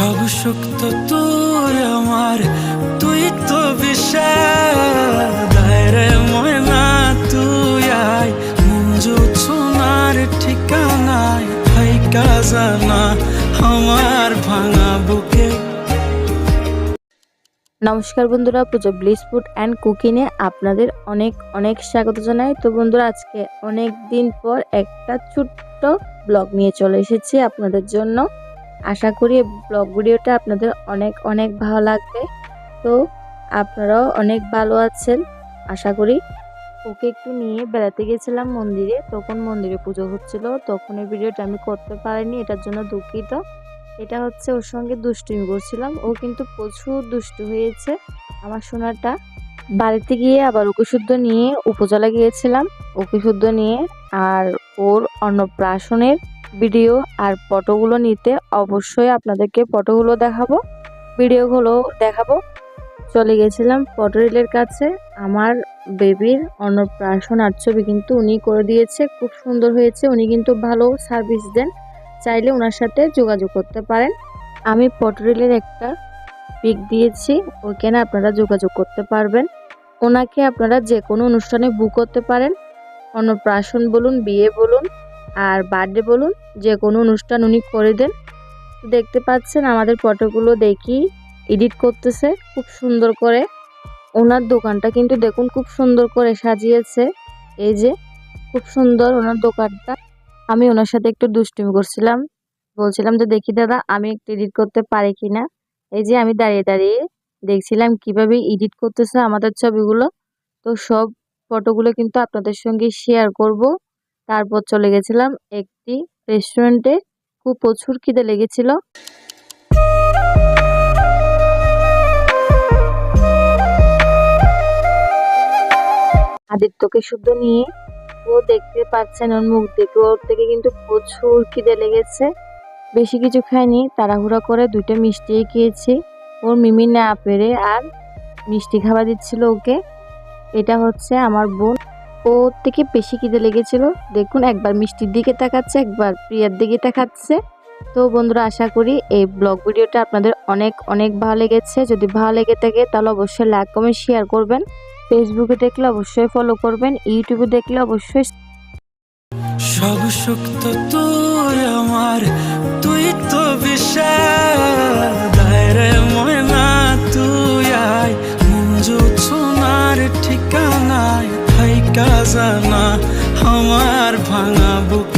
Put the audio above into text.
সব শক্ত তুই আমার, তুই তো বিষাদ তুই আয় মঞ্জু সোনার ঠিকানায়। জানা আমার ভাঙা বুকে। নমস্কার বন্ধুরা পুজো ব্লিস ফুড অ্যান্ড কুকিংয়ে আপনাদের অনেক অনেক স্বাগত জানাই। তো বন্ধুরা, আজকে অনেক দিন পর একটা ছোট্ট ব্লগ নিয়ে চলে এসেছি আপনাদের জন্য। আশা করি ব্লগ ভিডিওটা আপনাদের অনেক অনেক ভালো লাগবে। তো আপনারাও অনেক ভালো আছেন। আশা করি ওকে একটু নিয়ে বেড়াতে গেছিলাম মন্দিরে। তখন মন্দিরে পুজো হচ্ছিল। তখন এই ভিডিওটা আমি করতে পারিনি। এটার জন্য দুঃখিত। এটা হচ্ছে ওর সঙ্গে দুষ্টুমি করছিলাম। ও কিন্তু প্রচুর দুষ্টু হয়েছে। আমার সোনাটা বাড়িতে গিয়ে আবার শুদ্ধ নিয়ে উপজেলা গিয়েছিলাম। শুদ্ধ নিয়ে আর ওর অন্নপ্রাশনের ভিডিও আর ফটোগুলো নিতে অবশ্যই আপনাদেরকে ফটোগুলো দেখাবো, ভিডিওগুলো দেখাবো। চলে গেছিলাম ফটোরিলের কাছে। আমার বেবির অন্নপ্রাশন আর ছবি কিন্তু উনি করে দিয়েছে। খুব সুন্দর হয়েছে। উনি কিন্তু ভালো সার্ভিস দেন। চাইলে ওনার সাথে যোগাযোগ করতে পারেন। আমি পটরিলের একটা পিক দিয়েছি। ওইখানে আপনারা যোগাযোগ করতে পারবেন। ওনাকে আপনারা যে কোনো অনুষ্ঠানে বুক করতে পারেন। অন্নপ্রাশন বলুন, বিয়ে বলুন আর বার্থডে বলুন, যে কোনো অনুষ্ঠান উনি করে দেন। দেখতে পাচ্ছেন আমাদের ফটোগুলো দেখি, এডিট করতেছে, খুব সুন্দর করে। ওনার দোকানটা কিন্তু দেখুন খুব সুন্দর করে সাজিয়েছে। এই যে, খুব সুন্দর ওনার দোকানটা। আমি ওনার সাথে একটু দুষ্টুমি করছিলাম। বলছিলাম যে, দেখি দাদা, আমি একটু এডিট করতে পারি কিনা এই যে, আমি দাঁড়িয়ে দাঁড়িয়ে দেখছিলাম কীভাবে এডিট করতেছে আমাদের ছবিগুলো। তো সব ফটোগুলো কিন্তু আপনাদের সঙ্গে শেয়ার করব। তারপর চলে গেছিলাম একটি রেস্টুরেন্টে খুব প্রচুর খিদে লেগেছিল। আদিত্যকে শুদ্ধ নিয়ে ও দেখতে পাচ্ছেন ওর মুখ দেখে। ওর থেকে কিন্তু প্রচুর খিদে লেগেছে। বেশি কিছু খাইনি তাড়াহুড়া করে দুইটা মিষ্টি খেয়েছি। ওর মিমি না পেরে আর মিষ্টি খাবার দিচ্ছিল ওকে। এটা হচ্ছে আমার বোন। ওর থেকে বেশি খিদে লেগেছিল। দেখুন, একবার মিষ্টির দিকে তাকাচ্ছে, একবার প্রিয়ার দিকে তাকাচ্ছে। তো বন্ধুরা, আশা করি এই ব্লগ ভিডিওটা আপনাদের অনেক অনেক ভালো লেগেছে। যদি ভালো লেগে থাকে, তাহলে অবশ্যই লাইক, কমেন্ট, শেয়ার করবেন। ফেসবুকে দেখলে অবশ্যই ফলো করবেন ইউটিউবে দেখলে অবশ্যই সব শক্ত তুই আমার, তুই তো বিষাদ জানা আমার ভাঙা বুকে